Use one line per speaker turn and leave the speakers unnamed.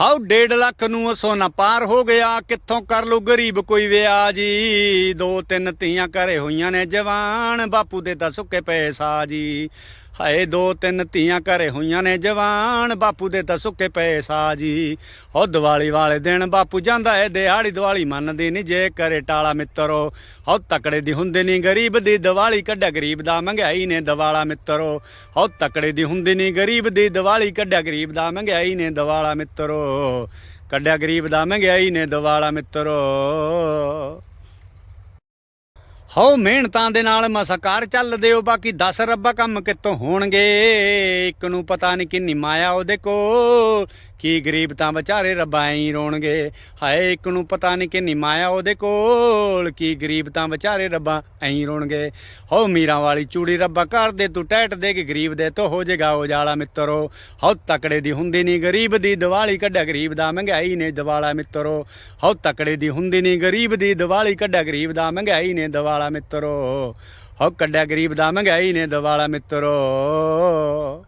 How 1.5 lakh ਨੂੰ ਸੋਨਾ ਪਾਰ ਹੋ ਗਿਆ, ਕਿੱਥੋਂ ਕਰ ਲੂ ਗਰੀਬ ਕੋਈ ਵਿਆਹ ਜੀ? ਦੋ ਤਿੰਨ ਧੀਆਂ ਘਰੇ ਹੋਈਆਂ ਨੇ ਜਵਾਨ, ਬਾਪੂ ਦੇ ਤਾਂ ਸੁੱਕੇ ਪਏ ਸਾ ਜੀ। ਹਾਏ ਦੋ ਤਿੰਨ ਧੀਆਂ ਘਰੇ ਹੋਈਆਂ ਨੇ ਜਵਾਨ, ਬਾਪੂ ਦੇ ਤਾਂ ਸੁੱਕੇ ਪਏ ਸਾਜੀ ਉਹ ਦੀਵਾਲੀ ਵਾਲੇ ਦਿਨ ਬਾਪੂ ਜਾਂਦਾ ਏ, ਦਿਹਾੜੀ ਦੀਵਾਲੀ ਮੰਨਦੀ ਨਹੀਂ ਜੇ ਕਰੇ ਟਾਲਾ ਮਿੱਤਰੋ। ਉਹ ਤਕੜੇ ਦੀ ਹੁੰਦੀ ਨਹੀਂ ਗਰੀਬ ਦੀ, ਦੀਵਾਲੀ ਕੱਢਿਆ ਗਰੀਬ ਦਾ ਮਹਿੰਗਾਈ ਨੇ ਦਿਵਾਲਾ ਮਿੱਤਰੋ। ਉਹ ਤਕੜੇ ਦੀ ਹੁੰਦੀ ਨਹੀਂ ਗਰੀਬ ਦੀ, ਦੀਵਾਲੀ ਕੱਢਿਆ ਗਰੀਬ ਦਾ ਮਹਿੰਗਾਈ ਨੇ ਦਿਵਾਲਾ ਮਿੱਤਰੋ। ਕੱਢਿਆ ਗਰੀਬ ਦਾ ਮਹਿੰਗਾਈ ਨੇ ਦਿਵਾਲਾ ਮਿੱਤਰੋ। ਹੋ ਮਿਹਨਤਾਂ ਦੇ ਨਾਲ ਮਸਕਾਰ ਚੱਲਦੇ ਹੋ ਬਾਕੀ 10 ਰੱਬਾ ਕੰਮ ਕਿੱਥੋਂ ਹੋਣਗੇ? ਇੱਕ ਨੂੰ ਪਤਾ ਨਹੀਂ ਕਿੰਨੀ ਮਾਇਆ ਉਹਦੇ ਕੋ ਕੀ ਗਰੀਬ ਤਾਂ ਵਿਚਾਰੇ ਰੱਬਾ ਐਂ ਰੋਣਗੇ। ਹਾਏ, ਇੱਕ ਨੂੰ ਪਤਾ ਨਹੀਂ ਕਿੰਨੀ ਮਾਇਆ ਉਹਦੇ ਕੋਲ, ਕੀ ਗਰੀਬ ਤਾਂ ਵਿਚਾਰੇ ਰੱਬਾ ਐਂ ਰੋਣਗੇ। ਹੋ ਮੀਰਾਂ ਵਾਲੀ ਚੂੜੀ ਰੱਬਾ ਕਰ ਦੇ, ਤੂੰ ਟੈਟ ਦੇ ਕੇ ਗਰੀਬ ਦੇ ਤੋ ਹੋ ਜੇਗਾ ਉਜਾਲਾ ਮਿੱਤਰੋ। ਹੋ ਤਕੜੇ ਦੀ ਹੁੰਦੀ ਨਹੀਂ ਗਰੀਬ ਦੀ, ਦੀਵਾਲੀ ਕੱਢਿਆ ਗਰੀਬ ਦਾ ਮਹਿੰਗਾਈ ਨੇ ਦਿਵਾਲਾ ਮਿੱਤਰੋ। ਹੋ ਤਕੜੇ ਦੀ ਹੁੰਦੀ ਨਹੀਂ ਗਰੀਬ ਦੀ, ਦੀਵਾਲੀ ਕੱਢਿਆ ਗਰੀਬ ਦਾ ਮਹਿੰਗਾਈ ਨੇ ਦਿਵਾਲਾ ਮਿੱਤਰੋ ਹੋ ਕੱਢਿਆ ਗਰੀਬ ਦਾ ਮਹਿੰਗਾਈ ਨੇ ਦਿਵਾਲਾ ਮਿੱਤਰੋ।